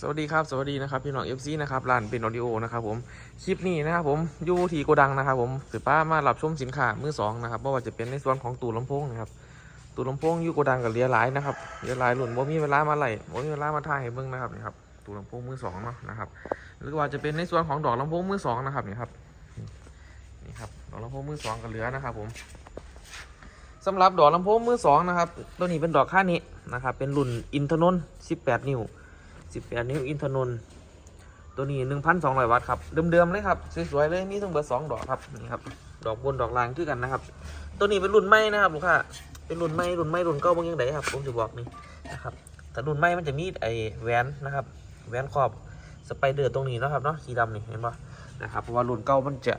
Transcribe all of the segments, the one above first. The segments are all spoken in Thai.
สวัสดีครับสวัสดีนะครับพี่น้องเอฟซีนะครับร้านเป็นออดิโอนะครับผมคลิปนี้นะครับผมอยู่ที่โกดังนะครับผมสืบป้ามารับชมสินค้ามือสองนะครับไม่ว่าจะเป็นในส่วนของตู้ลำโพงนะครับตู้ลำโพงอยู่โกดังกับเรียหลายนะครับเรียหลายหลุนว่มีเวลามาไหลว่มีเวลามาถ่ายให้เบิ่งนะครับนี่ครับตู้ลำโพงมือสองเนาะนะครับหรือว่าจะเป็นในส่วนของดอกลำโพงมือสองนะครับนี่ครับนี่ครับดอกลำโพงมือสองกับเลือนะครับผมสำหรับดอกลำโพงมือสองนะครับตัวนี้เป็นดอกค่านี้นะครับเป็นรุ่นอินทนนท์18 นิ้ว 18 นิ้วอินทนนท์ตัวนี้ 1,200 วัตต์ครับเดิมๆเลยครับสวยๆเลยมีทั้งเบอร์2ดอกครับนี่ครับดอกบนดอกล่างคือกันนะครับ ตัวนี้เป็นรุ่นใหม่นะครับลูกค้าเป็นรุ่นใหม่รุ่นใหม่รุ่นเก่าบางยังไงครับผมจะบอกนี่นะครับแต่รุ่นใหม่มันจะมีไอ้แวนนะครับแวนครอบสไปเดอร์ตรงนี้นะครับเนาะสีดำนี่เห็นปะนะครับเพราะว่ารุ่นเก่ามันจะ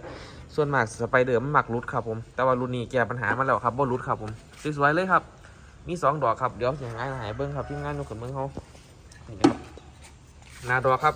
ส่วนมากสไปเดอร์มันหมักรุดครับผม แต่ว่ารุ่นนี้แก้ปัญหามาแล้วครับบ่รุดครับผมสวยๆเลยครับ มีสองดอกครับเดี๋ยวเสียงงานหายเบิ้งครับทีมงานยกขึ้นเบิ้งเขานี่ครับ นาดอกครับ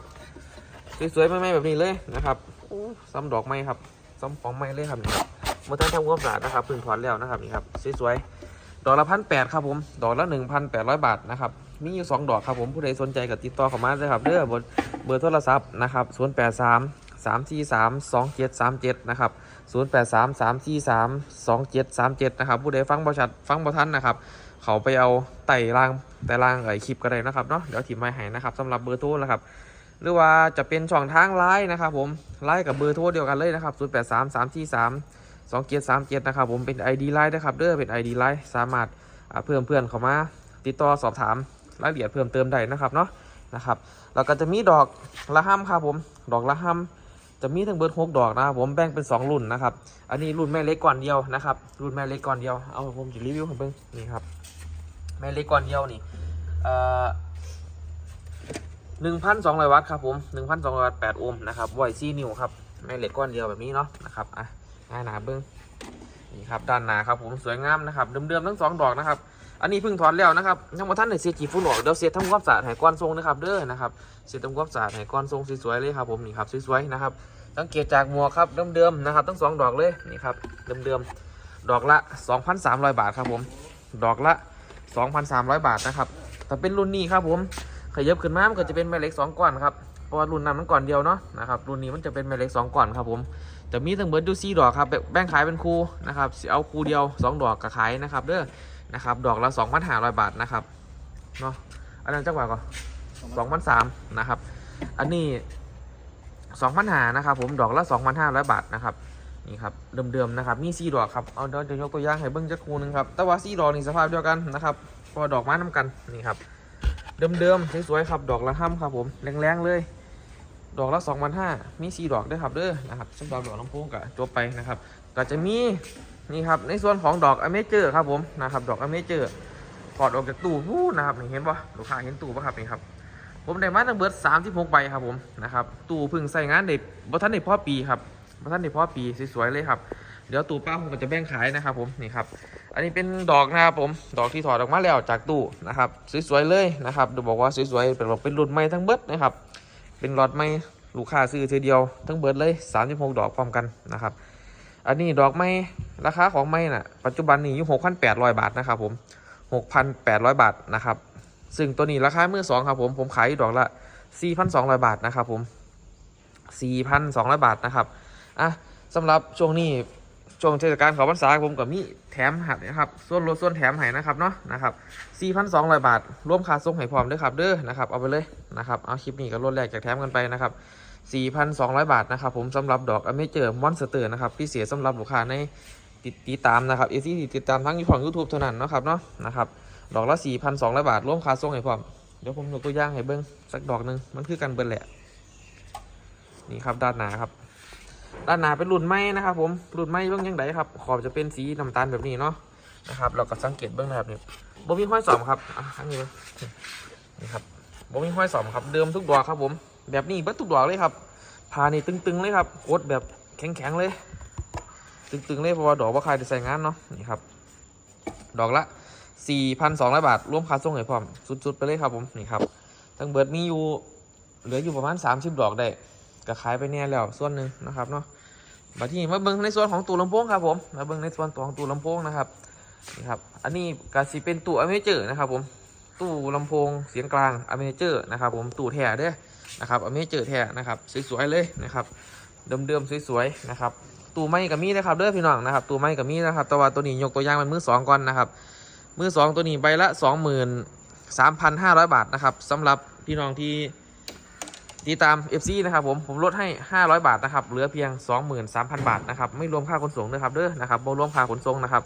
สวยๆไม่ๆแบบนี้เลยนะครับโอ้ซ้ำดอกไม้ครับซ้ำของไม้เลยครับนี่ครับเมื่อท่านทำความสะอาดนะครับพิ่งถอนแล้วนะครับนี่ครับสวยๆดอกละพันแปดครับผมดอกละหนึ่งพันแปดร้อยบาทนะครับมีอยู่สองดอกครับผมผู้ใดสนใจกับติดต่อเข้ามาเลยครับเด้อบนเบอร์โทรศัพท์นะครับศูนย์แปดสามสามสี่สามสองเจ็ดสามเจ็ดนะครับศูนย์แปดสามสามสี่สามสองเจ็ดสามเจ็ดนะครับผู้ใดฟังบริษัทฟังบริทันนะครับ เขาไปเอาไต่ล่าง ไต่ล่างไอคลิปก็ได้นะครับเนาะเดี๋ยวทีมไม้ให้นะครับสำหรับเบอร์โทรนะครับหรือว่าจะเป็นช่องทางไลน์นะครับผมไลน์กับเบอร์โทรเดียวกันเลยนะครับ0 8 3 3 4 3 2 7 3 7นะครับผมเป็น ID ไลน์นะครับเด้อเป็น ID ไลน์สามารถเพิ่มเพื่อนเข้ามาติดต่อสอบถามรายละเอียดเพิ่มเติมได้นะครับเนาะนะครับแล้วก็จะมีดอกละห้ำครับผมดอกละห้ำจะมีทั้งเบิร์ดหกดอกนะครับผมแบ่งเป็น 2 รุ่นนะครับ อันนี้รุ่นแม่เล็กก่อนเดียวนะครับ รุ่นแม่เล็กก่อนเดียว เอาผมจะรีวิวให้เบิ่งนี่ครับ ม่เล็กก่อนเดียวนี่เอ่อหนึ่งพันสองร้อยวัตต์ครับผมหนึ่งพันสองร้อยวัตต์แปดโอห์มนะครับไวซี่นิวครับแม่เหล็กก้อนเดียวแบบนี้เนาะนะครับอะง่ายหนาเบิ้งนี่ครับด้านหน้าครับผมสวยงามนะครับเดิมๆทั้งสองดอกนะครับอันนี้เพิ่งถอนแล้วนะครับยังมาท่านในเสียจีฟุ้นออกเดี๋ยวเสียทำความสะอาดให้ก้อนทรงนะครับเด้อนะครับเสียทำความสะอาดให้ก้อนทรงสวยๆเลยครับผมนี่ครับสวยๆนะครับสังเกตจากหมวกครับเดิมๆนะครับทั้งสองดอกเลยนี่ครับเดิมๆดอกละ 2,300 บาทครับผม ดอกละ 2,300 บาทนะครับแต่เป็นรุ่นนี้ครับผมขยับขึ้นมามันก็จะเป็นแม่เหล็ก2ก้อนครับเพราะว่ารุ่นนั้นมันก่อนเดียวเนาะนะครับรุ่นนี้มันจะเป็นแม่เหล็ก2ก้อนครับผมจะมีทั้งเบิร์ดดูซี่ดอกครับแบ่งขายเป็นคู่นะครับเอาคู่เดียว 2 ดอกกับขายนะครับเด้อนะครับดอกละ2,500 บาทนะครับเนาะอันนั้นจักบาทก่อน2,300นะครับอันนี้2,500นะครับผมดอกละ2,500 บาทนะครับ นี่ครับเดิมๆนะครับมีซีดอกครับเอาเดี๋ยวจะยกตัวอย่างให้เบิ้งจักคูนึงครับแต่ว่าซีดอกนี่สภาพเดียวกันนะครับพอดอกไม้น้ำกันนี่ครับเดิมๆสวยๆครับดอกละห้ำครับผมแรงๆเลย ดอกละ2 5 0 0มีซีดอกด้วยครับเด้อนะครับสำหรับดอกลำโพงก็จบไปนะครับก็จะมีนี่ครับในส่วนของดอกอเมเจอร์ครับผมนะครับดอกอเมเจอร์ถอดออกจากตู้พูดนะครับเห็นปะลูกค้าเห็นตู้ปะครับนี่ครับผมได้มาตั้งเบิร์ด36ใบครับผมนะครับตู้พึ่งใส่งานเด็กบ่ทันได้พอปีครับ มาท่านในพ่อปีสวยๆเลยครับ เดี๋ยวตู้ป้าผมก็จะแบ่งขายนะครับผมนี่ครับ อันนี้เป็นดอกนะครับผม ดอกที่ถอดออกมาแล้วจากตู้นะครับสวยๆเลยนะครับดูบอกว่าสวยๆเป็นบอกเป็นรุ่นใหม่ทั้งเบิดนะครับ เป็นรอดใหม่ลูกค้าซื้อทีเดียวทั้งเบิดเลย 36 ดอกพร้อมกันนะครับ อันนี้ดอกไม้ราคาของไม้น่ะปัจจุบันนี้อยู่6,800 บาทนะครับผม 6,800 บาทนะครับ ซึ่งตัวนี้ราคามือสองครับผมผมขายอยู่ดอกละ 4,200 บาทนะครับผม 4,200 บาทนะครับ อะสำหรับช่วงนี้ช่วงเทศกาลเขาพรรษาผมกับมีแถมหัดนะครับส่วนลดส่วนแถมให้นะครับเนาะนะครับ4,200 บาทรวมค่าส่งให้พร้อมด้วยครับเด้อนะครับเอาไปเลยนะครับเอาคลิปนี้ก็ลดแรกจากแถมกันไปนะครับ4,200 บาทนะครับผมสำหรับดอกอเมเจอร์มอนสเตอร์นะครับพิเศษสำหรับลูกค้าในติดติดตามนะครับเอซี่ติดตามทั้งของ YouTube เท่านั้นนะครับเนาะนะครับดอกละ 4,200 บาทร่วมค่าส่งให้พร้อมเดี๋ยวผมยกตัวอย่างให้เบิ้งสักดอกหนึ่งมันคือกันเบิ้ลแหละนี่ครับด้านหน้าครับ ด้านหน้าเป็นรุ่นไม้นะครับผมรุ่นไม้เบื้องยังไงครับ ขอบจะเป็นสีน้ำตาลแบบนี้เนาะนะครับเราก็สังเกตเบื้องนะครับนี่บ่มีห้อยสอมครับอะอันนี้เลยนี่ครับบ่มีห้อยสอมครับเดิมทุกดอกครับผม แบบนี้เบิดทุกดอกเลยครับพานี่ตึงๆเลยครับกดแบบแข็งๆเลย ตึงๆเลยเพราะว่าดอกว่าใครจะใส่งานเนาะนี่ครับ ดอกละ4,200 บาท รวมค่าส่งให้พร้อม สุดๆ ไปเลยครับผม นี่ครับ ทั้งเบิดมีอยู่ เหลืออยู่ประมาณ 30 ดอกได้ ก็ขายไปเนี่ยแล้วส่วนหนึ่งนะครับเนาะมาที่มาเบิ้งในส่วนของตู้ลำโพงครับผมมาเบิ้งในส่วนตัวของตู้ลำโพงนะครับนี่ครับอันนี้ก็สิเป็นตู้อเมเจอร์นะครับผมตู้ลำโพงเสียงกลางอเมเจอร์นะครับผมตู้แท้เด้อนะครับอเมเจอร์แท้นะครับสวยๆเลยนะครับเดิมๆสวยๆนะครับตู้ไม้กับมีนะครับเด้อพี่น้องนะครับตู้ไม้กับมีนะครับแต่ว่าตัวนี้ยกตัวอย่างเป็นมือสองก่อนนะครับมือสองตัวนี้ใบละสองหมื่นสามพันห้าร้อยบาทนะครับสำหรับพี่น้องที่ ติดตาม FC นะครับผมผมลดให้ 500 บาทนะครับเหลือเพียง 23,000 บาทนะครับไม่รวมค่าขนส่งนะครับเด้อนะครับบ่รวมค่าขนส่งนะครับ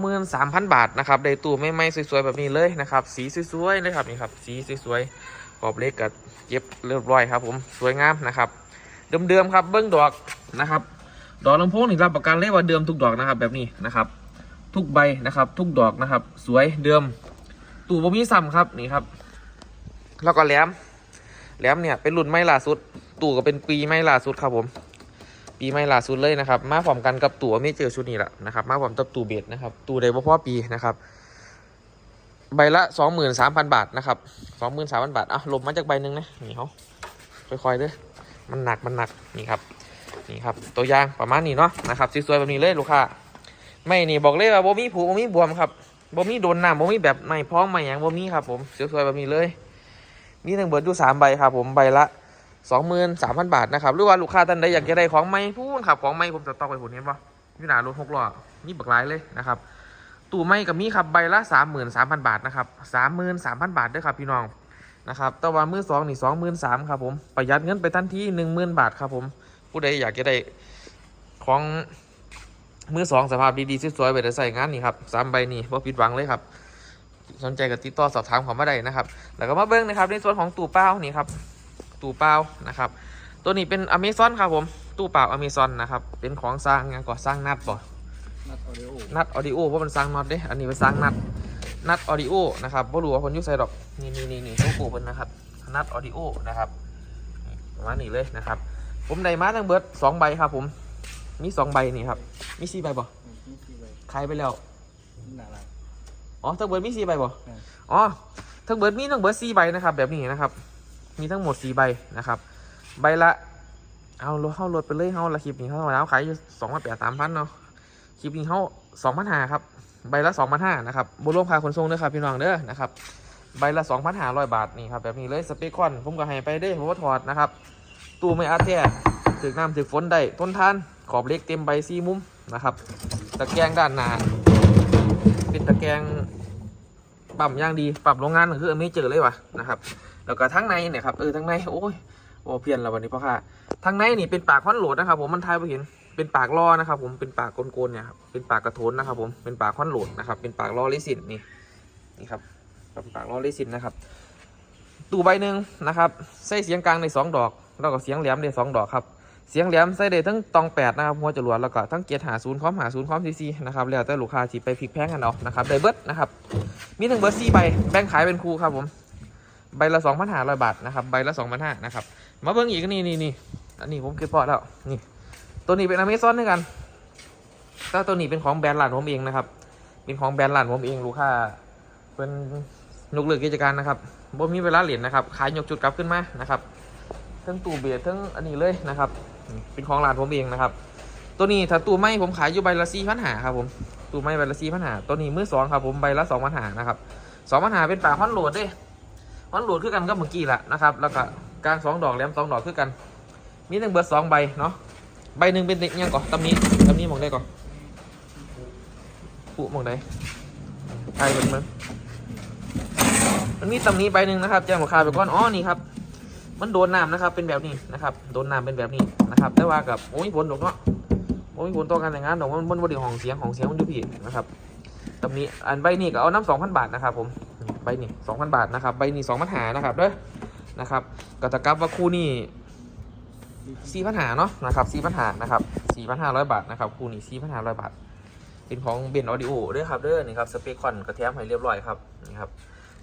23,000 บาทนะครับได้ตู้ไม่ไม่สวยๆแบบนี้เลยนะครับสีสวยๆเลยครับนี่ครับสีสวยๆขอบเล็กกับเย็บเรียบร้อยครับ ผมสวยงามนะครับเดิมๆครับเบิ้งดอกนะครับ ดอกลำโพงนี่รับประกันเลยว่าเดิมทุกดอกนะครับแบบนี้นะครับทุกใบนะครับทุกดอกนะครับ สวยเดิม ตู้บ่มีซ้ำครับนี่ครับ แล้วก็แหลม แหลมเนี่ยเป็นรุ่นไม่ล่าสุด ตู้ก็เป็นปีไม่ล่าสุดครับผม ปีไม่ล่าสุดเลยนะครับ มาพร้อมกันกับตัวไม่เจอชุดนี้แหละนะครับ มาพร้อมกับตู้เบสนะครับ ตู้ใดบ่พอปีนะครับ ใบละสองหมื่นสามพันบาทนะครับสองหมื่นสามพันบาทอะลบมาจากใบหนึ่งนะนี่เขาค่อยๆเด้อมันหนักมันหนักนี่ครับนี่ครับตัวอย่างประมาณนี้เนาะนะครับสวยๆแบบนี้เลยลูกค้าไม่นี่บอกเลยว่าบ่มีผูบ่มีบวมครับบ่มีโดนน้ำบ่มีแบบไม่พ้องไม่หยังบ่มีครับผมสวยๆแบบนี้เลย มีทั้งเบิร์ดอยู่สามใบครับผมใบละสองหมื่นสามพันบาทนะครับหรือว่าลูกค้าท่านใดอยากจะได้ของไม่พูนครับของไม่ผมจะต้องไปผลเห็นปะนี่หนารถหกล้อนี่บักหลายเลยนะครับตู้ไม่กับมีครับใบละสามหมื่นสามพันบาทนะครับสามหมื่นสามพันบาทด้วยครับพี่น้องนะครับแต่ว่ามือสองนี่สองหมื่นสามครับผมประหยัดเงินไปทันทีหนึ่งหมื่นบาทครับผมผู้ใดอยากจะได้ของมือสองสภาพดีๆสวยๆไปแต่ใส่งานนี่ครับสามใบนี่ว่าผิดหวังเลยครับ สนใจกับติดต่อสอบถามผมมาได้นะครับ แล้วก็มาเบิ้งนะครับ ในส่วนของตู้เปล่านี่ครับ ตู้เปล่านะครับ ตัวนี้เป็นอเมซอนครับผม ตู้เปล่าอเมซอนนะครับ เป็นของสร้างงานก่อสร้างนัดบ่ นัดออดิโอ นัดออดิโอเพราะมันสร้างน็อตเด้ อันนี้เป็นสร้างนัด นัดออดิโอนะครับบ่รู้ว่าคนอยุ่ใส่ดอก นี่นี่นี่นี่โลโก้เป็นนะครับ นัดออดิโอนะครับนี่ประมาณนี้เลยนะครับ ผมได้มาทั้งเบิร์ดสองใบครับผม มีสองใบนี่ครับ มีสี่ใบบ่นี่ที่ไว้ขายไปแล้วหนาลาย อ๋อทั้งเบิร์ดมีสี่ใบบ่อืมอ๋อทั้งเบิร์ดมีทั้งเบิร์ดสี่ใบนะครับ แบบนี้นะครับ มีทั้งหมดสี่ใบนะครับ ใบละเอาลดเข้าลดไปเลยเข้าละคลิปนี้เข้าแล้วขายอยู่สองพันแปดสามพันเนาะคลิปนี้เข้าสองพันห้าครับใบละสองพันห้านะครับบรวมค่าขนส่งเด้อครับพี่น้องเด้อนะครับใบละสองพันห้าร้อยบาทนี่ครับแบบนี้เลยสเปคคอนผมก็ให้ไปได้ผมว่าถอดนะครับตู้ไม่อาแท้ถึกน้ำถึกฝนได้ต้นทานขอบเล็กเต็มใบซีมุมนะครับ ตะแกรงด้านหน้าเป็นตะแกรง ปั๊มย่างดีปรับโรงงานก็คือไม่เจอเลยว่ะนะครับแล้วก็ทั้งในเนี่ยครับเออทั้งในโอ้ยโอ้เพี้ยนแล้ววันนี้พ่อค่ะทั้งในนี่เป็นปากควันโหลดนะครับผมมันทายไปเห็นเป็นปากล้อนะครับผมเป็นปากโกนๆเนี่ยครับเป็นปากกระโถนนะครับผมเป็นปากควันโหลดนะครับเป็นปากล้อลิสินนี่นี่ครับเป็นปากล้อลิสินนะครับตู้ใบหนึ่งนะครับใส่เสียงกลางในสองดอก แล้วก็เสียงแหลมในสองดอกครับ เสียงแหลมใส่ได้ทั้งตองแปดนะครับหัวจรวดแล้วก็ทั้งเกียร์หาศูนย์พร้อมหาศูนย์พร้อมซีซีนะครับแล้วแต่ลูกค้าที่ไปพลิกแพงกันเอานะครับได้เบิร์ดนะครับมีทั้งเบิร์ดสี่ใบแบ่งขายเป็นคู่ครับผมใบละสองพันห้าร้อยบาทนะครับใบละสองพันห้านะครับมาเบิ้งอีกนี่นี่นี่อันนี้ผมคิดพอแล้วนี่ตัวนี้เป็นอเมซอนด้วยกันแต่ตัวนี้เป็นของแบรนด์หลานผมเองนะครับเป็นของแบรนด์หลานผมเองลูกค้าเป็นยกเลิกกิจการนะครับบ่มีเวลาเหรียญนะครับขายยกจุดกลับขึ้นมานะครับทั้งตู้เบียร์ทั้งอันนี้เลยนะครับ เป็นของร้านผมเองนะครับ ตัวนี้ถ้าตู้ไม้ผมขายอยู่ใบละสี่พันหาครับผมตู้ไม้ใบละสี่พันหาตัวนี้มือสองครับผมใบละสองพันหานะครับสองพันหาเป็นปากฮอนโหลดด้วยฮอนโหลดคือกันก็เมื่อกี้แหละนะครับ แล้วก็กลางสองดอกแหลมสองดอกคือกัน มีหนึ่งเบอร์สองใบเนาะใบหนึ่งเป็นติยังก่อนตำนี้ตำนี้มองได้ก่อนผู้มองได้ใครมันมันมันมีตำนี้ใบหนึ่งนะครับแจ้งราคาไปก่อนอ๋อนี่ครับ มันโดนน้ำนะครับ เป็นแบบนี้นะครับ โดนน้ำเป็นแบบนี้นะครับ แต่ว่ากับโอ้ยผลดอกเนาะโอ้ยผลต่อการแต่งงานดอกมันมันบไดีของเสียงของเสียงมันอยู่ผิดนะครับตำนี้อันใบนี้ก็เอาน้ำสองพันบาทนะครับ ผมใบนี้สองพันบาทนะครับ ใบนี้สองพันหานะครับเด้อนะครับก็จะกลับว่าคู่นี้สี่พันหาเนาะนะครับสี่พันหานะครับสี่พันห้าร้อยบาทนะครับคู่นี้สี่พันห้าร้อยบาท เป็นของเบนออดิโอด้วยครับเด้อนี่ครับสเปคคอนกระเทียมให้เรียบร้อยครับนี่ครับ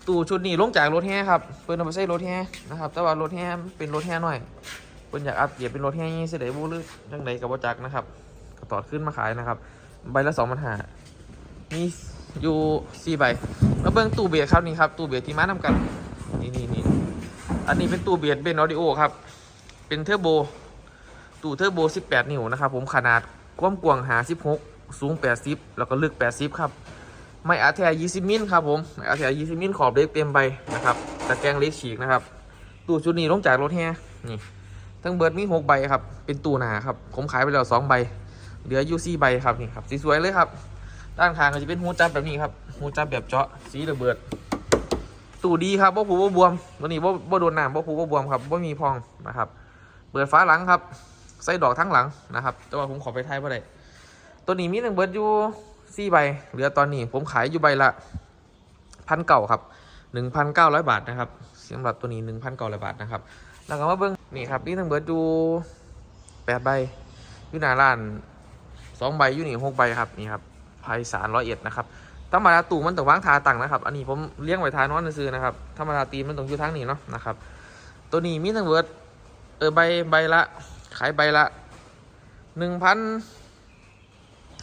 ตู้ชุดนี้ลงจากรถแห่ครับเพิ่นเอาไปใส่รถแห่นะครับ แต่ว่ารถแห่เป็นรถแห่หน่อยเพิ่นอยากอัปเกรดเป็นรถแห่ยี่สิบเดบูหรือจังใดกับว่จักนะครับก็ต่อขึ้นมาขายนะครับ ใบละสองพันห้ามีอยู่สี่ใบมาเบิ่งตู้เบียดครับนี่ครับตู้เบียดที่มานำกันนี่นี่นี่อันนี้เป็นตู้เบียดเบนออดิโอครับ เป็นเทอร์โบตู้เทอร์โบ 18 นิ้วนะครับผมขนาดกว้างกว้างหา 16 สูง 80 แล้วก็ลึก 80 ครับ ไม่อาแท20มิลครับผมไม่อาแท20มิลขอบเล็กเต็มใบนะครับตะแกรงเล็กฉีกนะครับ ตู้ชุดนี้ลงจากรถแฮนี่ทั้งเบิร์ดมีหกใบครับ เป็นตู้หนาครับ ผมขายไปแล้วสองใบ เหลืออยู่สี่ใบครับนี่ครับสีสวยเลยครับ ด้านข้างก็จะเป็นหูจับแบบนี้ครับหูจับแบบเจาะสีระเบิด ตู้ดีครับบ่ผูบ่บวมตัวนี้บ่บ่โดนน้ำบ่ผูบ่บวมครับบ่มีพองนะครับ เปิดฟ้าหลังครับ ใส่ดอกทั้งหลังนะครับ แต่ว่าผมขอไปไทยบ่ได้ตัวนี้มีหนึ่งเบิร์ดอยู่ สี่ใบ เหลือตอนนี้ ผมขายอยู่ใบละพันเก่าครับหนึ่งพันเก้าร้อยบาทนะครับสำหรับตัวนี้หนึ่งพันเก้าร้อยบาทนะครับแล้วก็มาเบิ้งนี่ครับนี่ทั้งเบิร์ดอยู่แปดใบอยู่หน้าร้านสองใบอยู่นี่หกใบครับนี่ครับไพศาลร้อยเอ็ดนะครับธรรมดาตู้มันต้องวางทาตั้งนะครับ อันนี้ผมเลี้ยงไว้ทานอนซื้อนะครับธรรมดาตีมันต้องอยู่ทางนี้เนาะนะครับ ตัวนี้มีทั้งเบิร์ดเออใบใบละ ขายใบละหนึ่งพัน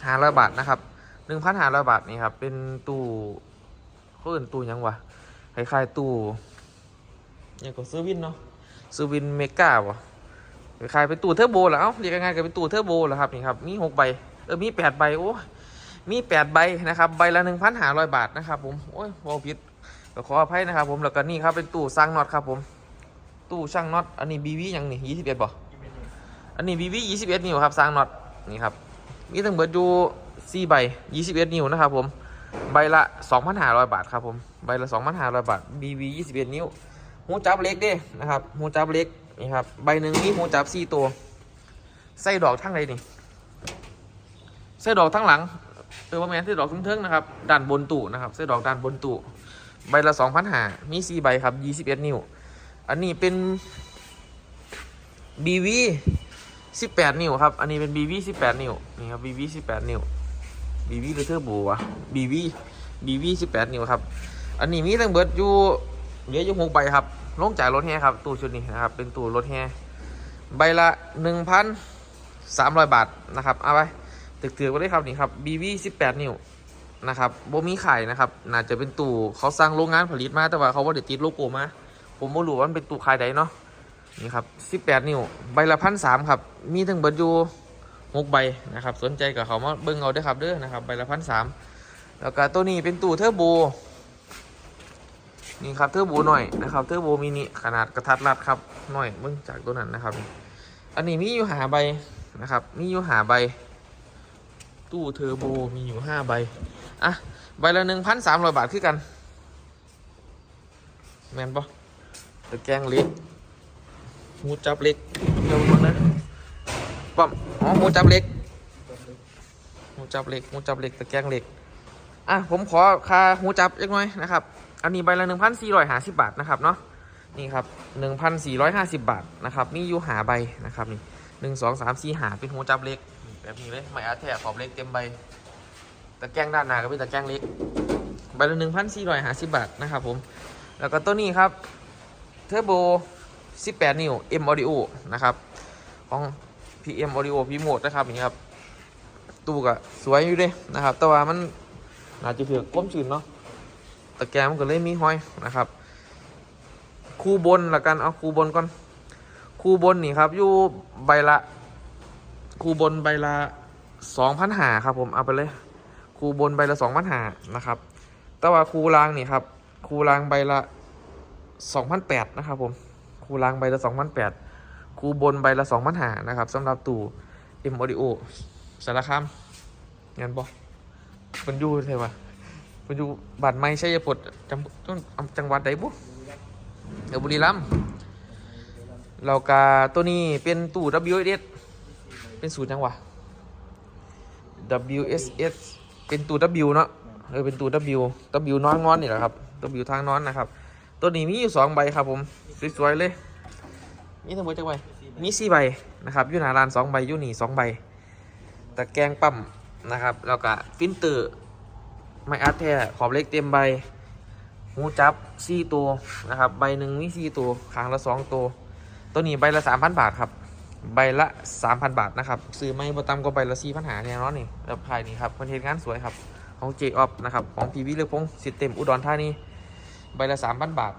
ห้าร้อยบาทนะครับ นึ่งพันห้าร้อยบาทนี่ครับ เป็นตู้เขาเอื่นตู้หยังวะคล้ายๆตู้อย่างกับเซอร์วินเนาะซูวินเมกาวะขายเป็นตู้เทอร์โบแล้วเอ้าเรียกง่ายๆก็เป็นตู้เทอร์โบแล้วครับนี่ครับมีหกใบเออมีแปดใบโอ้ยมีแปดใบนะครับใบละหนึ่งพันห้าร้อยบาทนะครับผมโอ้ยวอลพิษก็ขออภัยนะครับผมแล้วก็นี่ครับเป็นตู้สร้างน็อตครับผมตู้ช่างน็อตอันนี้บีวียังนี่ยี่สิบเอ็ดบ่อันนี้บีวียี่สิบเอ็ดนิ้วครับสร้างน็อตนี่ครับมีทั้งเบิดอยู่ สี่ใบยี่สิบเอ็ดนิ้วนะครับผมใบละสองพันห้าร้อยบาทครับผมใบละสองพันห้าร้อยบาทบีวียี่สิบเอ็ดนิ้วหูจับเล็กเด้นะครับหูจับเล็กนี่ครับใบหนึ่งมีหูจับสี่ตัวใส่ดอกทั้งไรนี่ใส่ดอกทั้งหลังเออว่าแมนใส่ดอกทั้งเทิงนะครับด้านบนตู้นะครับใส่ดอกด้านบนตู้ใบละสองพันหามีสี่ใบครับยี่สิบเอ็ดนิ้ว อันนี้เป็นบีวีสิบแปดนิ้วครับ อันนี้เป็นบีวีสิบแปดนิ้ว นี่ครับบีวีสิบแปดนิ้ว บีวีหรือเทอร์โบวะบีวีบีวีสิบแปดนิ้วครับ อันนี้มีทั้งเบิร์ดอยู่เหลืออยู่หกใบครับลงจากรถแห่ครับ ตู้ชุดนี้นะครับ เป็นตู้รถแห่ใบละหนึ่งพันสามร้อยบาทนะครับ เอาไปตึกๆไว้เลยครับนี่ครับ BV สิบแปดนิ้วนะครับโบมีไขายนะครับ น่าจะเป็นตู้เขาสร้างโรงงานผลิตมา แต่ว่าเขาว่าเดี๋ยวติดโลโก้มา ผมไม่รู้ว่ามันเป็นตู้ขายใดเนาะ นี่ครับสิบแปดนิ้ว ใบละพันสามครับ มีทั้งเบิร์ดอยู่ หกใบนะครับ สนใจกับเขามาเบิ้งเอาได้อครับเด้อนะครับใบละพันสามแล้วก็ตัวนี้เป็นตู้เทอร์โบนี่ครับเทอร์โบหน่อยนะครับเทอร์โบมินิขนาดกระทัดรัดครับหน่อยเบื้องจากตัวนั้นนะครับ อันนี้มีอยู่หาใบนะครับมีอยู่หาใบ ตู้เทอร์โบมีอยู่ห้าใบอะใบละหนึ่งพันสามร้อยบาทคือกันแมนปะตะแกรงเล็กหูจับเล็กเดี๋ยวดูนะปั๊ม อ๋อหูจับเหล็กหมูจับเหล็กหมูจับเหล็กตะแกรงเหล็กอะผมขอค่าหมูจับเล็กน้อยนะครับอันนี้ใบละหนึ่งพันสี่ร้อยห้าสิบบาทนะครับเนาะนี่ครับหนึ่งพันสี่ร้อยห้าสิบบาทนะครับมีอยู่หาใบนะครับนี่หนึ่งสองสามสี่หาเป็นหมูจับเหล็กแบบนี้เลยไม่อาแทกขอบเล็กเต็มใบตะแกรงด้านหน้าก็เป็นตะแกรงเล็กใบละหนึ่งพันสี่ร้อยห้าสิบบาทนะครับผมแล้วก็ตัวนี้ครับเทอร์โบสิบแปดนิ้ว M Audio นะครับ ของ PM Audio P Mode นะครับนี่ครับ ตู้ก็สวยอยู่เด้นะครับ แต่ว่ามันอาจจะเถือก้มชื้นเนาะตะแกรงมันก็เลยมีห้อยนะครับ คู่บนละกันเอาคู่บนก่อน คู่บนนี่ครับอยู่ใบละ คู่บนใบละสองพันหาครับผมเอาไปเลย คูบนใบละสองพันหานะครับ แต่ว่าคูรางนี่ครับ คูรางใบละสองพันแปดนะครับผม คูรางใบละสองพันแปด คูบนใบละสองพันหานะครับสำหรับตู่เอ็มอดิโอสารคามงานบอมันอยู่ใช่ปะมันอยู่บานไม้ชัยพลจังจังจังหวัดใดบุเดี๋ยวบุรีรัมย์เรากาตัวนี้เป็นตู้ WSS เป็นสูตรจังหวะ WSS เป็นตู้ W เนาะเออเป็นตู้ W W นอนนอนนี่แหละครับ W ทางนอนนะครับ ตัวนี้มีอยู่สองใบครับผม สวยๆเลย มีทั้งหมดจังใบมีสี่ใบนะครับยูหนารานสองใบยูนี่สองใบตะแกรงปั๊มนะครับแล้วก็ฟินเตอร์ไม่อัดแท้ขอบเล็กเต็มใบหูจับสี่ตัวนะครับใบหนึ่งมีสี่ตัวขางละสองตัวตัวนี้ใบละสามพันบาทครับใบละสามพันบาทนะครับซื้อไม่ประตำก็ใบละสี่พันหาเนี่ยเนนี่แบบภายนี้ครับคอนเทนต์งานสวยครับของเจออฟนะครับของพีวีเลือกพงสิเต็มอุดรธานีใบละสามพันบาท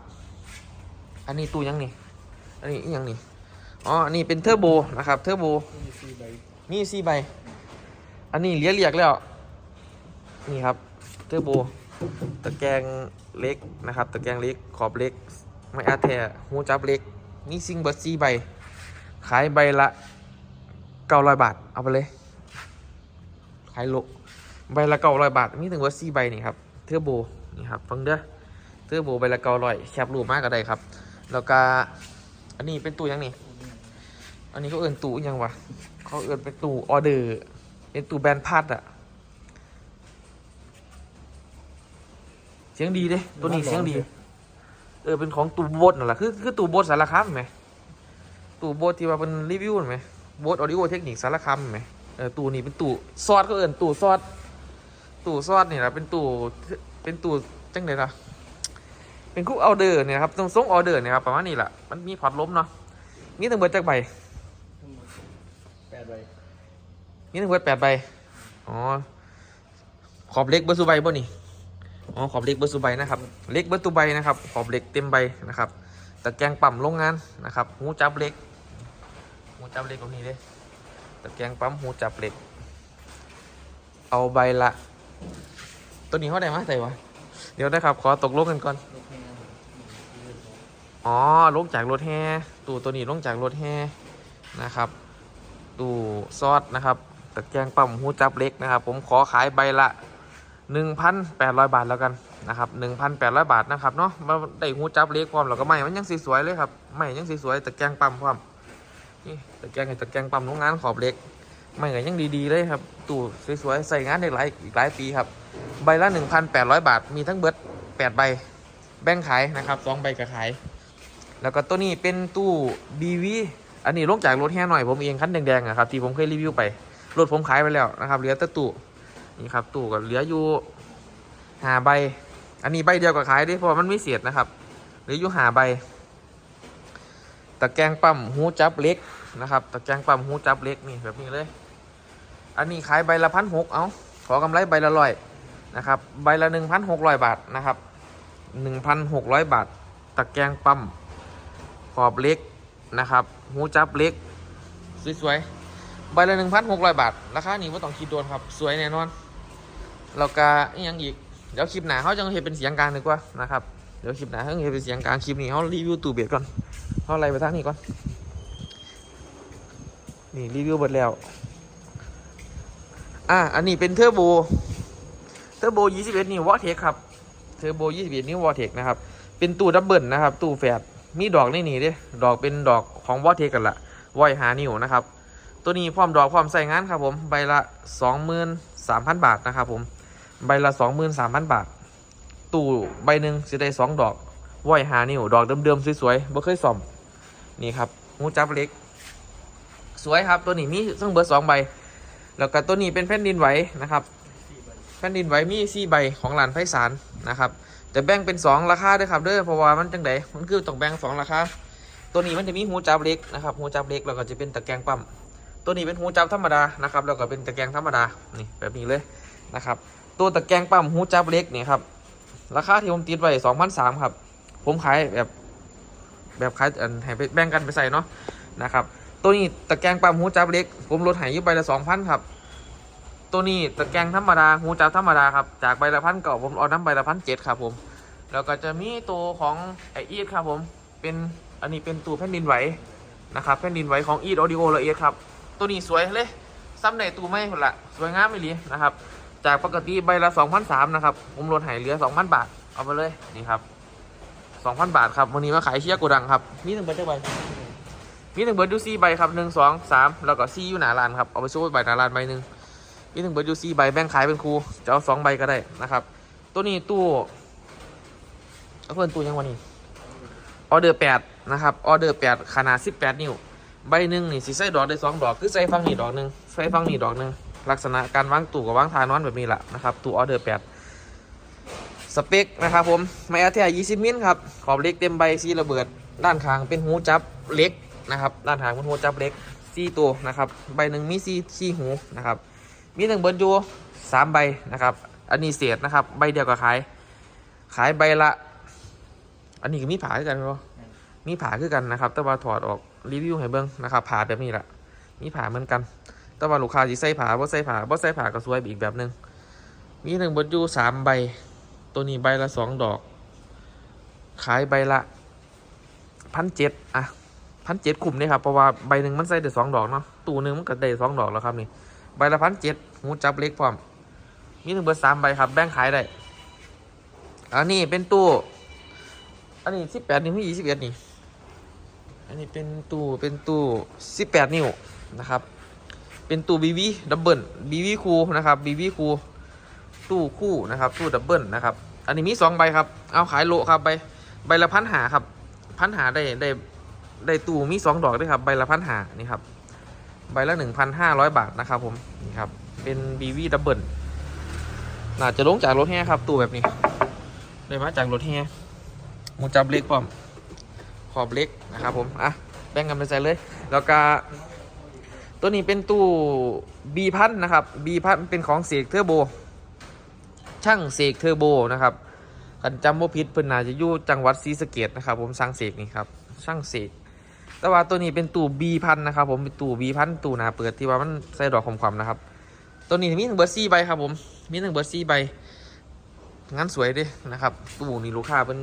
อันนี้ตู้ยังนี่ อันนี้อิหยังนี่อ๋ออันนี้เป็นเทอร์โบนะครับเทอร์โบมีสี่ใบมีสี่ใบ อันนี้เลี้ยเรียกแล้ว นี่ครับเทอร์โบ ตะแกรงเล็กนะครับ ตะแกรงเล็กขอบเล็ก ไม่อาแทหูจับเล็กนี่ซิงเบิร์ซีใบ ขายใบละเก้าร้อยบาท เอาไปเลย ขายโลใบละเก้าร้อยบาท มีถึงเบิร์ซีใบนี่ครับ เทอร์โบ นี่ครับฟังเด้อ เทอร์โบใบละเก้าร้อยแคปรูปมากก็ได้ครับ แล้วก็ อันนี้เป็นตู้ยังนี่ อันนี้เขาเอินตู้ยังวะ เขาเอินเป็นตู้ออเดอร์ เป็นตู้แบนพัดอะเสียงดีเด้ตัวนี้เสียงดี เออเป็นของตู้โบสนั่นแหละคือคือตู้โบสสารคามเห็นไหมตู้โบสที่ว่าเป็นรีวิวเห็นไหมโบสออดิโอเทคนิคสารคามเห็นไหมเออตู้นี้เป็นตู้ซอสเขาเอินตู้ซอสตู้ซอสนี่แหละเป็นตู้เป็นตู้จังไดล่ะ เป็นคุกออเดอร์เนี่ยครับต้องส่งออเดอร์เนี่ยครับประมาณนี้แหละมันมีพอร์ตล้มเนาะมีตั้งเบิดจากใบแปดใบมีตั้งเบิดแปดใบอ๋อขอบเล็กเบอร์สุใบบ่นี่อ๋อขอบเล็กเบอร์สุใบนะครับเล็กเบอร์ตุใบนะครับ ขอบเล็กเต็มใบนะครับตะแกรงปั๊มโรงงานนะครับหูจับเหล็กหูจับเหล็กตรงนี้เลยตะแกรงปั๊มหูจับเหล็ก เอาใบละ ตัวนี้เขาได้มาใส่วะเดี๋ยวนะครับ ขอตกลงกันก่อนลูกแม่ อ๋อลงจากรถแฮตู้ตัวนี้ลงจากรถแฮนะครับ ตู้ซอสนะครับตะแกรงปั๊มหูจับเล็กนะครับ ผมขอขายใบละ 1,800 บาทแล้วกันนะครับ1,800 บาทนะครับเนาะมาได้หูจับเล็กพร้อมแล้วก็ไม่มันยังสสวยเลยครับไม่ยังสสวยตะแกรงปั๊มพร้อมนี่ตะแกรงให้ตะแกรงปั๊มโรงงานขอบเล็กไม่ก็ยังดีๆเลยครับ ตู้สวยๆใส่งานได้หลายอีกหลายปีครับ ใบละ 1,800 บาทมีทั้งเบิด8ใบแบ่งขายนะครับสองใบก็ขาย แล้วก็ตัวนี้เป็นตู้ BV อันนี้ลงจากรถแห่หน่อยผมเองคันแดงๆอะครับที่ผมเคยรีวิวไปรถผมขายไปแล้วนะครับเหลือแต่ตู้นี่ครับตู้ก็เหลืออยู่หาใบ อันนี้ใบเดียวก็ขายได้เพราะมันไม่เสียดนะครับเหลืออยู่หาใบตะแกรงปั๊มหูจับเล็กนะครับตะแกรงปั๊มหูจับเล็กนี่แบบนี้เลย อันนี้ขายใบละพันหกเอาขอกำไรใบละร้อยนะครับใบละหนึ่งพันหกร้อยบาทนะครับหนึ่งพันหกร้อยบาท ตะแกรงปั๊ม ขอบเล็กนะครับหูจับเล็ก สวยๆ ใบละหนึ่งพันหกร้อยบาท ราคานี้ไม่ต้องคิดโดนครับ สวยแน่นอนแล้วก็ยังอีก เดี๋ยวคลิปหนาเขาจะเห็นเป็นเสียงกลางดีกว่านะครับ เดี๋ยวคลิปหนาเขาเห็นเป็นเสียงกลางคลิปนี้เขารีวิวตู้เบียดก่อนเขาอะไล่ไปทางนี้ก่อน นี่รีวิวหมดแล้ว อะอันนี้เป็นเทอร์โบ เทอร์โบ21นิ้ววอเทคครับ เทอร์โบ21นิ้ววอเทคนะครับ เป็นตู้ดับเบิลนะครับ ตู้แฝด มีดอกในนี่เด้ดอกเป็นดอกของวอเทกันละวอยหานิวนะครับ ตัวนี้พร้อมดอกพร้อมใส่งานครับผม ใบละ 23,000 บาทนะครับผม ใบละ 23,000 บาท ตู้ใบหนึ่งจะได้2ดอกวอยหานิวดอกเดิมๆสวยๆบ่เคยซ่อม นี่ครับหูจับเล็ก สวยครับตัวนี้มีซึ่งเบอร์สองใบ แล้วก็ตัวนี้เป็นแผ่นดินไหวนะครับ แผ่นดินไหวมีสี่ใบของหลานไพศาลนะครับ แต่แบ่งเป็นสองราคาด้วยครับเด้อเพราะว่ามันจังไดมันคือต้องแบ่งสองราคาตัวนี้มันจะมีหูจับเล็กนะครับหูจับเล็กแล้วก็จะเป็นตะแกรงปั๊มตัวนี้เป็นหูจับธรรมดานะครับแล้วก็เป็นตะแกรงธรรมดานี่แบบนี้เลยนะครับ ตัวตะแกรงปั๊มหูจับเล็กนี่ครับราคาที่ผมติดไว้สองพันสามครับ ผมขายแบบแบบขายอันให้ไปแบ่งกันไปใส่เนาะนะครับ ตัวนี้ตะแกรงปั๊มหูจับเล็ก ผมลดใหายยู่ใบละสองพันครับ ตัวนี้ตะแกรงธรรมดาหูจับธรรมดาครับ จากใบละพันเก่าผมเอาน้ำใบละพันเจ็ดครับผม แล้วก็จะมีตัวของไออีดครับผม เป็นอันนี้เป็นตัวแผ่นดินไหวนะครับแผ่นดินไหวของอีดออดิโอละเอียดครับ ตัวนี้สวยเลยซ้ำในตัวไม่คนละสวยงามไม่ลีนะครับ จากปกติใบละ2,003นะครับ ผมลดใหายเหลือ 2,000 บาท เอาไปเลยนี่ครับ 2,000 บาทครับ วันนี้มาขายเชียร์โกดังครับนี่หนึ่งใบเท่าใบมีหนึ่งเบิร์ดยูซี่ใบครับหนึ่งสองสามแล้วก็ซี่อยู่หนาลานครับ เอาไปโชว์ใบหนาลานใบหนึ่ง มีหนึ่งเบิร์ดยูซี่ใบแบ่งขายเป็นครูจะเอาสองใบก็ได้นะครับ ตัวนี้ตู้เอาเพิ่นตู้ยังวันนี้ออเดอร์แปดนะครับออเดอร์แปดขนาดสิบแปดนิ้วใบหนึ่งนี่สีใส่ดอกได้สองดอกคือใส่ฟังนี่ดอกหนึ่งใส่ฟังนี่ดอกหนึ่งลักษณะการวางตู้กับวางทานอนแบบนี้แหละนะครับตู้ออเดอร์แปดสเปคนะครับผมไม้อาเทียยี่สิบมิลครับขอบเล็กเต็มใบซีระเบิด ด้านข้างเป็นหูจับเล็กนะครับ ด้านทางมันหัวจับเล็กสี่ตัวนะครับ ใบหนึ่งมีสี่สี่หูนะครับ มีหนึ่งเบิร์นอยูสามใบนะครับ อันนี้เศษนะครับ ใบเดียวกับขาย ขายใบละ อันนี้ก็มีผ่าคือกันเหรอมีผ่าคือกันนะครับ แต่ว่าถอดออกรีวิวให้เบิ้งนะครับผ่าแบบนี้แหละมีผ่าเหมือนกัน แต่ว่าลูกค้าสิใส่ผ่าบ่ใส่ผ่าบ่ใส่ผ่าก็สวยอีกแบบหนึงมีหนึ่งเบิดอยู่สามใบ ตัวนี้ใบละสองดอก ขายใบละพันเจ็ดอะพันเจ็ดคุ้มนี่ครับเพราะว่าใบหนึ่งมันใส่ได้สองดอกเนาะตู้หนึ่งมันก็ได้สองดอกแล้วครับนี่ ใบละพันเจ็ดหูจับเล็กพร้อม มีหนึ่งเบิดสามใบครับ แบ่งขายได้ อันนี้เป็นตู้ อันนี้สิบแปดนิ้วยี่สิบเอ็ดนี่ อันนี้เป็นตู้เป็นตู้สิบแปดนิ้วนะครับ เป็นตู้บีวีดับเบิลบีวีคูนะครับบีวีคูตู้คู่นะครับตู้ดับเบิลนะครับ อันนี้มีสองใบครับ เอาขายโลครับใบใบละพันหาครับ พันหาได้ได้ได้ตู้มีสองดอกด้วยครับ ใบละพันหานี่ครับ ใบละหนึ่งพันห้าร้อยบาทนะครับผม นี่ครับ เป็นบีวีดับเบิลน่าจะลงจากรถแห่ครับตู้แบบนี้ได้มาจากรถแห่มูจับเล็กพร้อม ขอบเล็กนะครับผม อะ แบ่งกันไปใส่เลย แล้วก็ตัวนี้เป็นตู้ B พันนะครับ B พันเป็นของเสกเทอร์โบ ช่างเสกเทอร์โบนะครับกันจำว่าพิษเพิ่นนาจะอยู่จังหวัดศรีสะเกดนะครับ ผมช่างเสกนี่ครับ ช่างเสก แต่ว่าตัวนี้เป็นตู้ B พันนะครับผมเป็นตู้ B พันตู้หนาเปิดที่ว่ามันใส่ดอกคมๆนะครับ ตัวนี้มีหนึ่งเบอร์ซี่ใบครับผม มีหนึ่งเบอร์ซี่ใบงั้นสวยดินะครับ ตู้นี่ลูกค้าเป็น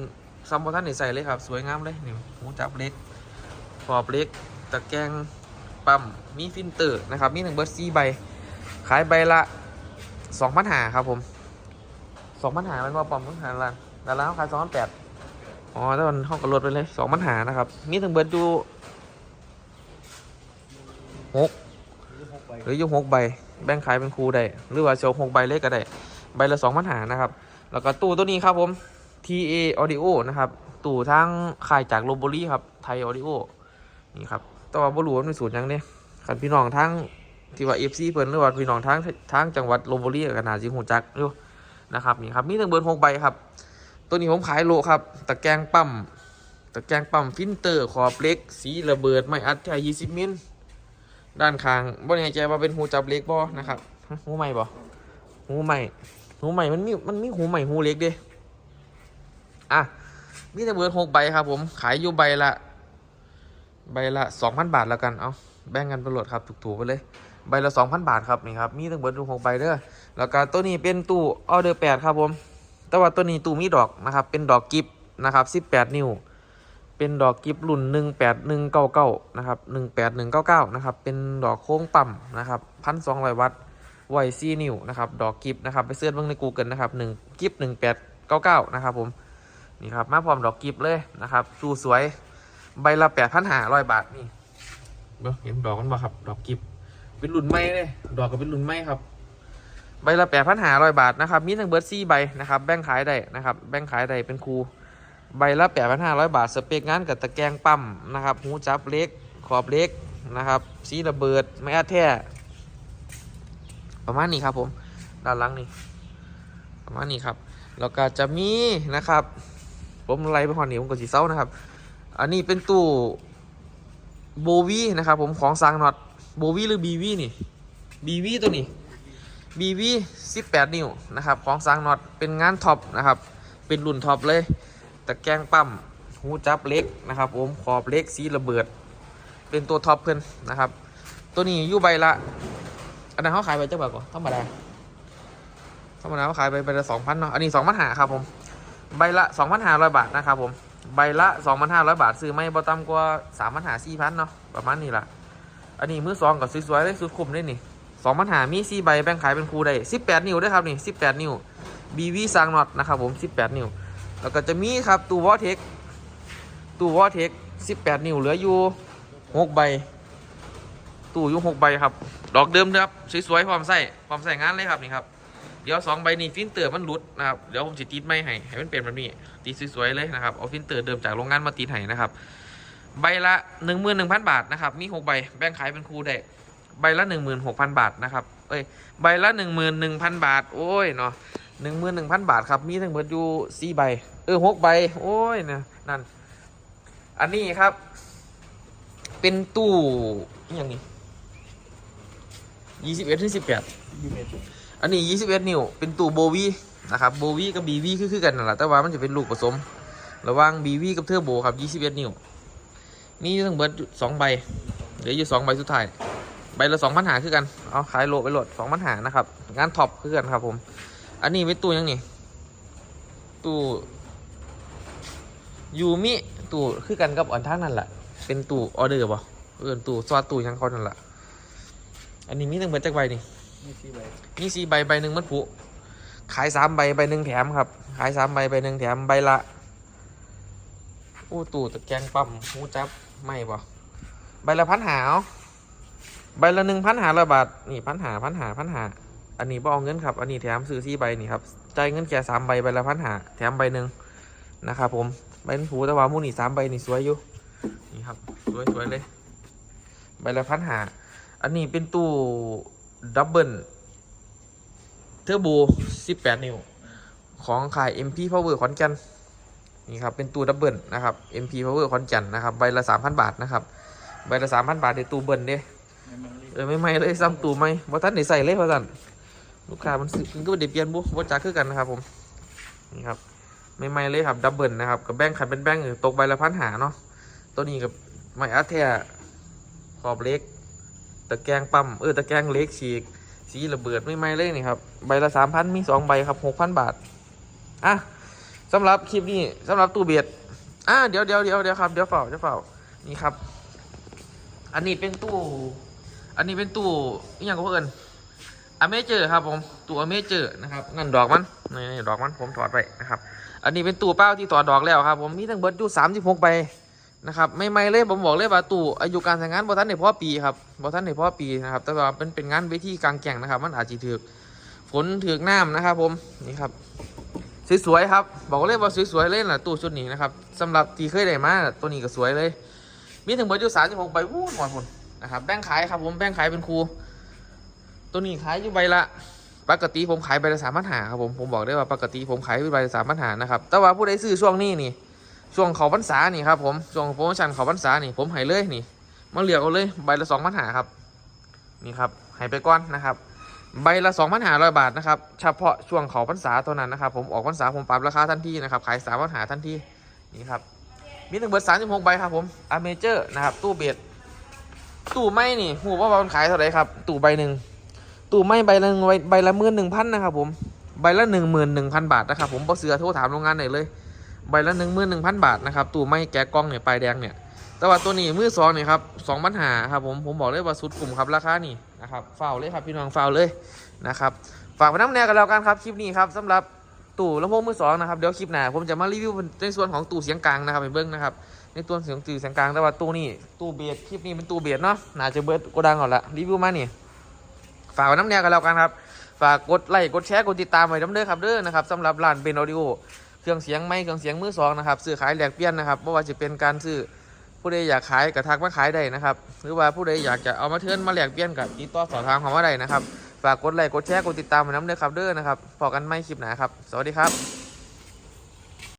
ซัมโบท่านใส่เลยครับ สวยงามเลยนี่หูจับเล็กขอบเล็กตะแกรงปั๊มมีฟิลเตอร์นะครับมีหนึ่งเบอร์ซี่ใบ ขายใบละสองพันหาครับผมสองพันหามันว่าปั๊มต้องหาร้านแต่ร้านขายสองพันแปด อ๋อแต่มันห้องกระลดไปเลยสองพันหานะครับมีถึงเบิร์ดอยู่หกหรืออยู่หกใบ แบ่งขายเป็นครูได้ หรือว่าเชียวหกใบเล็กก็ได้ ใบละสองพันหานะครับ แล้วก็ตู้ตัวนี้ครับผม TA Audio นะครับ ตู้ทางขายจากโรบอรี่ครับ ไทย Audio นี่ครับแต่ว่าบรูว่ามันเป็นสูตรหยังเนี่ยขันพี่น้องทั้งที่ว่า FC เพิ่นหรือว่าพี่น้องทั้งทั้งจังหวัดโรบอรี่ก็น่าสิฮู้จักอยู่นะครับนี่ครับมีตั้งเบิร์หกใบครับ ตัวนี้ผมขายโลครับ ตะแกรงปั๊ม ตะแกรงปั๊มฟิลเตอร์ขอบเล็ก สีระเบิด ไม่อัดแค่20มิล ด้านข้างบ่แน่ใจว่าเป็นหูจับเล็กบ่นะครับหูใหม่บ่หูใหม่หูใหม่มันมีมันมีหูใหม่หูเล็กเด้อะมีแต่เบิร์ดหกใบครับ ผมขายอยู่ใบละใบละสองพันบาทแล้วกันเอาแบ่งกันไปโหลดครับถูกๆไปเลยใบละสองพันบาทครับนี่ครับมีตั้งเบิร์ดหกใบเด้อแล้วก็ตัวนี้เป็นตู้ออเดอร์แปดครับผม แต่ว่าตัวนี้ตู้มีดอกนะครับ เป็นดอกกิฟนะครับสิบแปดนิ้ว เป็นดอกกิฟรุ่นหนึ่งแปดหนึ่งเก้าเก้านะครับหนึ่งแปดหนึ่งเก้าเก้านะครับ เป็นดอกโค้งต่ำนะครับพันสองร้อยวัตต์ไวซีนิ้วนะครับ ดอกกิฟนะครับ ไปเสิร์ชเบิ่งใน Google นะครับหนึ่งกิฟหนึ่งแปดเก้าเก้านะครับผม นี่ครับ มาพร้อมดอกกิฟเลยนะครับสูสวย ใบละแปดพันหาร้อยบาทนี่เห็นดอกมันบ่ครับ ดอกกิฟเป็นรุ่นใหม่เลย ดอกก็เป็นรุ่นใหม่ครับ ใบละแปดพันห้าร้อยบาทนะครับ มีทั้งเบิร์ดซี่ใบนะครับแบ่งขายได้นะครับแบ่งขายได้เป็นครูใบละแปดพันห้าร้อยบาท สเปกงานกับตะแกรงปั๊มนะครับหูจับเล็กขอบเล็กนะครับสีระเบิดไม่อัดแท้ประมาณนี้ครับผมด้านหลังนี่ประมาณนี้ครับแล้วก็จะมีนะครับ ผมไล่ไปหอนี้ผมก็สีเศร้านะครับ อันนี้เป็นตู้โบวีนะครับผมของซางน็อตโบวีหรือบีวีนี่บีวีตัวนี้ บีวีสิบแปดนิ้วนะครับของซางน็อตเป็นงานท็อปนะครับ เป็นรุ่นท็อปเลยตะแกรงปั๊มหูจับเล็กนะครับผมขอบเล็กสีระเบิด เป็นตัวท็อปเพื่อนนะครับ ตัวนี้อยู่ใบละอันนั้นเขาขายไปเจ้าบ่าวก่อนธรรมดาธรรมดาเขาขายไปใบละสองพันเนาะอันนี้สองพันหาครับผมใบละสองพันห้าร้อยบาทนะครับผมใบละสองพันห้าร้อยบาทซื้อไม่บ่ต่ำกว่าสามพันหาสี่พันเนาะประมาณนี้ละอันนี้มือสองกับสวยๆเลยสุดคุ้มเลยนี่ สองพันหามีสี่ใบแบ่งขายเป็นคูได้สิบแปดนิ้วด้วยครับนี่สิบแปดนิ้วบีวีซางน็อตนะครับผมสิบแปดนิ้ว แล้วก็จะมีครับตู้วอเทคตู้วอเทคสิบแปดนิ้วเหลืออยู่หกใบตู้อยู่หกใบครับ ดอกเดิมนะครับสวยๆพร้อมใส่พร้อมใส่งานเลยครับนี่ครับเดี๋ยวสองใบนี้ฟินเตอร์มันหลุดนะครับเดี๋ยวผมจะติดไม่ให้ให้มันเป็นแบบนี้ติดสวยๆเลยนะครับเอาฟินเตอร์เดิมจากโรงงานมาติดให้นะครับใบละหนึ่งหมื่นหนึ่งพันบาทนะครับมีหกใบแบ่งขายเป็นคู่ได้ ใบละหนึ่งหมื่นหกพันบาทนะครับ เอ้ย ใบละหนึ่งหมื่นหนึ่งพันบาท โอ้ยเนาะหนึ่งหมื่นหนึ่งพันบาทครับ มีทั้งหมดอยู่สี่ใบ เออหกใบ โอ้ยเนี่ยนั่น อันนี้ครับ เป็นตู้อย่างนี้ยี่สิบเอ็ดถึงสิบแปดอันนี้ยี่สิบเอ็ดนิ้ว เป็นตู้โบวีนะครับ โบวีกับบีวีคือคือกันนั่นแหละแต่ว่ามันจะเป็นลูกผสม ระหว่างบีวีกับเทอร์โบครับ21นิ้ว มีทั้งเบิร์ดสองใบ เหลืออยู่สองใบสุดท้าย ใบละสองพันหาคือกัน เอาขายโหลดไปโหลดสองพันหานะครับ งานท็อปคือกันครับ ผม อันนี้เป็นตู้หยังนี่ ตู้ยูมิตู้คือกันกับอันทางนั่นแหละ เป็นตู้ออเดอร์ป่ะเออตู้ซอสตู้หยังเขานั่นแหละ อันนี้มีตั้งเบิดจักใบนี่นี่สี่ใบมีสี่ใบใบหนึ่งมันผุ ขายสามใบใบหนึ่งแถมครับ ขายสามใบใบหนึ่งแถมใบละโอ้ตู้ตะแกรงปั๊มหูจับไม่ป่ะใบละพันหาเอา ใบละหนึ่งพันหาร้อยบาทนี่พันหาพันหาพันหาอันนี้บ่เอาเงินครับ อันนี้แถมซื้อสี่ใบนี่ครับจ่ายเงินแค่สามใบใบละพันหาแถมใบหนึ่งนะครับผมใบผูแต่ว่ามูนี่สามใบนี่สวยอยู่นี่ครับสวยสวยเลยใบละพันหาอันนี้เป็นตู้ดับเบิลเทอร์โบ18 นิ้ว ของขาย MP Power ขอนแก่นนี่ครับเป็นตู้ดับเบิลนะครับ MP Power ขอนแก่นนะครับใบละ 3,000 บาทนะครับใบละ 3,000 บาทในตู้เบิลเด้ไม่มันรีบ เออไม่ไม่เลยซ้ำตู้ไม่ว่าท่านได้ใส่เลยว่าท่านลูกค้ามันซื้อมันก็ไม่ได้เปลี่ยนบุว่าจักคือกันนะครับผมนี่ครับไม่ไม่เลยครับดับเบิลนะครับกับแบงค์ขันเป็นแบงค์ตกใบละพันหาเนาะตัวนี้กับไม้อาร์เทียขอบเล็กตะแกรงปั๊มเออตะแกรงเล็กฉีก สีระเบิดไม่ไม้เลยนี่ครับใบละสามพันมีสองใบครับหกพันบาทอะสำหรับคลิปนี้สำหรับตู้เบียดอะเดี๋ยวเดี๋ยวเดี๋ยวเดี๋ยวครับเดี๋ยวเฝ้าเดี๋ยวเฝ้านี่ครับ อันนี้เป็นตู้ อันนี้เป็นตู้อหย่างก็เพื่อนอเมเจอร์ครับผมตู้อเมเจอร์นะครับนั่นดอกมันนี่ดอกมันผมถอดไปนะครับอันนี้เป็นตู้เป้าที่ถอดดอกแล้วครับ ผมมีทั้งเบิร์ดอยู่สามสิบหกใบนะครับไม่ไม่เลยผมบอกเลยว่าตู้อายุการใช้งานบอท่านในพ่อปีครับบอท่านในพ่อปีนะครับแต่ว่าเป็นเป็นงานเวทีกลางแก่งนะครับ มันอาจจะถือฝนถือน้ำนะครับ ผมนี่ครับสวยๆครับ บอกเลยว่าสวยๆเลยนละตู้ชุดนี้นะครับสำหรับที่เคยได้มาตัวนี้ก็สวยเลย มีถึงเบิร์ดอยู่สามสิบหกใบวู้หมดผล นะครับแบ่งขายครับผมแบ่งขายเป็นครู ตัวนี้ขายอยู่ใบละ ปกติผมขายใบละสามพันหาครับผมผมบอกได้ว่าปกติผมขายใบละสามพันหานะครับแต่ว่าผู้ใดซื้อช่วงนี้นี่ ช่วงเขาพรรษานี่ครับผมช่วงโปรโมชั่นเขาพรรษานี่ผมให้เลยนี่มาเหลือกเอาเลยใบละสองพันหาครับนี่ครับให้ไปก่อนนะครับใบละสองพันหาร้อยบาทนะครับเฉพาะช่วงเขาพรรษาเท่านั้นนะครับผมออกพรรษาผมปรับราคาทันทีนะครับขายสามพันหาทันทีนี่ครับมีถึงเบอร์สามสิบหกใบครับผมอเมเจอร์นะครับตู้เบียด ตู้ไม้นี่หูว่ามันขายเท่าไหร่ครับ ตู้ใบหนึ่งตู้ไม้ใบละใบใบละหมื่นหนึ่งพันนะครับผมใบละหนึ่งหมื่นหนึ่งพันบาทนะครับผมบอเสือโทรถามโรงงานไหนเลย ใบละหนึ่งหมื่นหนึ่งพันบาทนะครับตู้ไม้แกะกล้องเนี่ยปลายแดงเนี่ยแต่ว่าตัวนี้มือสองเนี่ยครับสองปัญหาครับผมผมบอกเลยว่าสุดกลุ่มครับราคานี่นะครับเฝ้าเลยครับพี่น้องเฝ้าเลยนะครับฝากไปน้ำแนวกันแล้วกันครับคลิปนี้ครับสำหรับตู้ลำโพงมือสองนะครับเดี๋ยวคลิปหน้าผมจะมารีวิวในส่วนของตู้เสียงกลางนะครับไปเบิ้งนะครับ ในตัวเสียงตู้เสียงกลางแต่ว่าตู้นี้ตู้เบียดคลิปนี้เป็นตู้เบียดเนาะน่าจะเบิร์ดโกดังก่อนละรีวิวมานี่ฝากไว้น้ำแนวกันแล้วกันครับฝากกดไลค์กดแชร์กดติดตามไว้น้ำเด้อครับเด้อนะครับสำหรับร้านเป็นออดิโอเครื่องเสียงไม่เครื่องเสียงมือสองนะครับซื้อขายแลกเปลี่ยนนะครับไม่ว่าจะเป็นการซื้อผู้ใดอยากขายกระทักมาขายได้นะครับ หรือว่าผู้ใดอยากจะเอามาเทิร์นมาแลกเปลี่ยนกับติดต่อสอบถามเขามาได้นะครับฝากกดไลค์กดแชร์กดติดตามไว้น้ำเด้อครับเด้อนะครับพอกันไม่คลิปหนาครับ สวัสดีครับ